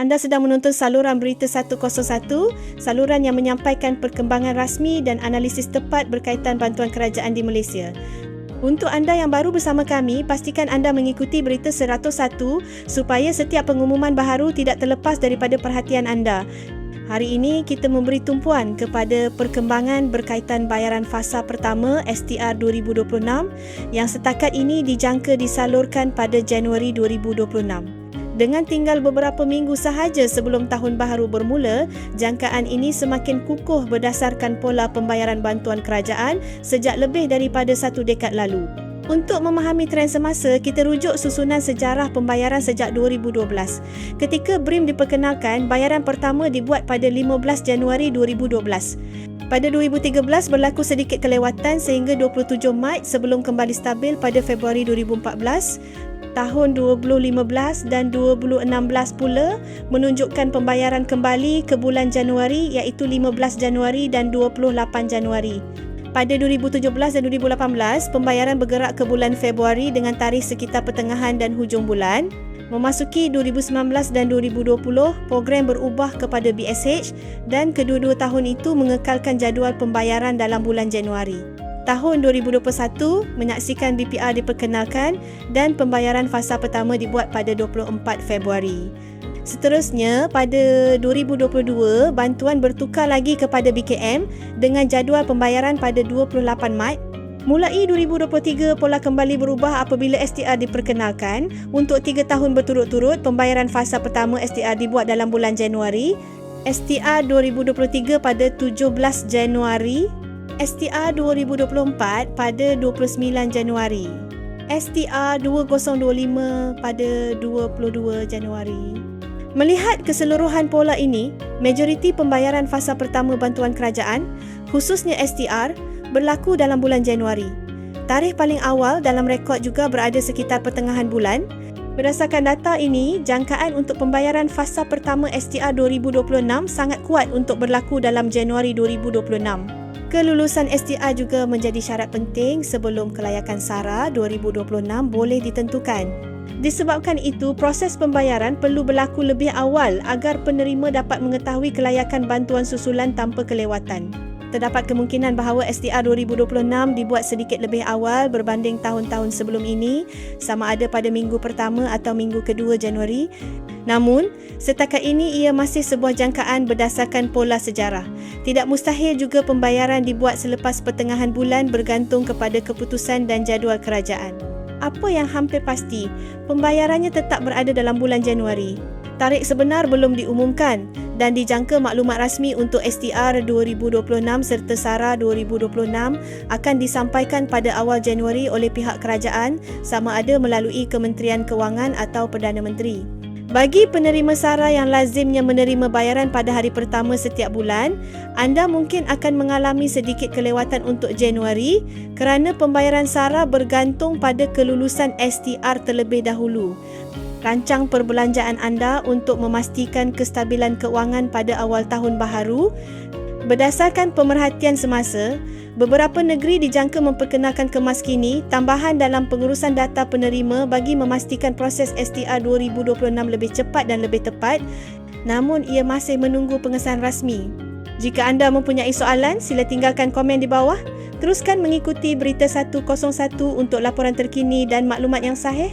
Anda sedang menonton saluran Berita 101, saluran yang menyampaikan perkembangan rasmi dan analisis tepat berkaitan bantuan kerajaan di Malaysia. Untuk anda yang baru bersama kami, pastikan anda mengikuti Berita 101 supaya setiap pengumuman baharu tidak terlepas daripada perhatian anda. Hari ini kita memberi tumpuan kepada perkembangan berkaitan bayaran fasa pertama STR 2026 yang setakat ini dijangka disalurkan pada Januari 2026. Dengan tinggal beberapa minggu sahaja sebelum tahun baharu bermula, jangkaan ini semakin kukuh berdasarkan pola pembayaran bantuan kerajaan sejak lebih daripada satu dekad lalu. Untuk memahami trend semasa, kita rujuk susunan sejarah pembayaran sejak 2012. Ketika BRIM diperkenalkan, bayaran pertama dibuat pada 15 Januari 2012. Pada 2013 berlaku sedikit kelewatan sehingga 27 Mac sebelum kembali stabil pada Februari 2014 tahun 2015 dan 2016 pula menunjukkan pembayaran kembali ke bulan Januari iaitu 15 Januari dan 28 Januari. Pada 2017 dan 2018, pembayaran bergerak ke bulan Februari dengan tarikh sekitar pertengahan dan hujung bulan. Memasuki 2019 dan 2020, program berubah kepada BSH dan kedua-dua tahun itu mengekalkan jadual pembayaran dalam bulan Januari tahun 2021 menyaksikan BPR diperkenalkan dan pembayaran fasa pertama dibuat pada 24 Februari. Seterusnya, pada 2022, bantuan bertukar lagi kepada BKM dengan jadual pembayaran pada 28 Mac. Mulai 2023, pola kembali berubah apabila STR diperkenalkan. Untuk 3 tahun berturut-turut, pembayaran fasa pertama STR dibuat dalam bulan Januari. STR 2023 pada 17 Januari STR 2024 pada 29 Januari. STR 2025 pada 22 Januari. Melihat keseluruhan pola ini, majoriti pembayaran fasa pertama bantuan kerajaan, khususnya STR, berlaku dalam bulan Januari. Tarikh paling awal dalam rekod juga berada sekitar pertengahan bulan. Berdasarkan data ini, jangkaan untuk pembayaran fasa pertama STR 2026 sangat kuat untuk berlaku dalam Januari 2026. Kelulusan STI juga menjadi syarat penting sebelum kelayakan SARA 2026 boleh ditentukan. Disebabkan itu, proses pembayaran perlu berlaku lebih awal agar penerima dapat mengetahui kelayakan bantuan susulan tanpa kelewatan. Terdapat kemungkinan bahawa STR 2026 dibuat sedikit lebih awal berbanding tahun-tahun sebelum ini, sama ada pada minggu pertama atau minggu kedua Januari. Namun, setakat ini ia masih sebuah jangkaan berdasarkan pola sejarah. Tidak mustahil juga pembayaran dibuat selepas pertengahan bulan bergantung kepada keputusan dan jadual kerajaan. Apa yang hampir pasti, pembayarannya tetap berada dalam bulan Januari. Tarikh sebenar belum diumumkan dan dijangka maklumat rasmi untuk STR 2026 serta SARA 2026 akan disampaikan pada awal Januari oleh pihak kerajaan sama ada melalui Kementerian Kewangan atau Perdana Menteri. Bagi penerima SARA yang lazimnya menerima bayaran pada hari pertama setiap bulan, anda mungkin akan mengalami sedikit kelewatan untuk Januari kerana pembayaran SARA bergantung pada kelulusan STR terlebih dahulu rancang perbelanjaan anda untuk memastikan kestabilan keuangan pada awal tahun baharu. Berdasarkan pemerhatian semasa, beberapa negeri dijangka memperkenalkan kemas kini tambahan dalam pengurusan data penerima bagi memastikan proses STR 2026 lebih cepat dan lebih tepat namun ia masih menunggu pengesahan rasmi. Jika anda mempunyai soalan, sila tinggalkan komen di bawah. Teruskan mengikuti Berita 101 untuk laporan terkini dan maklumat yang sahih.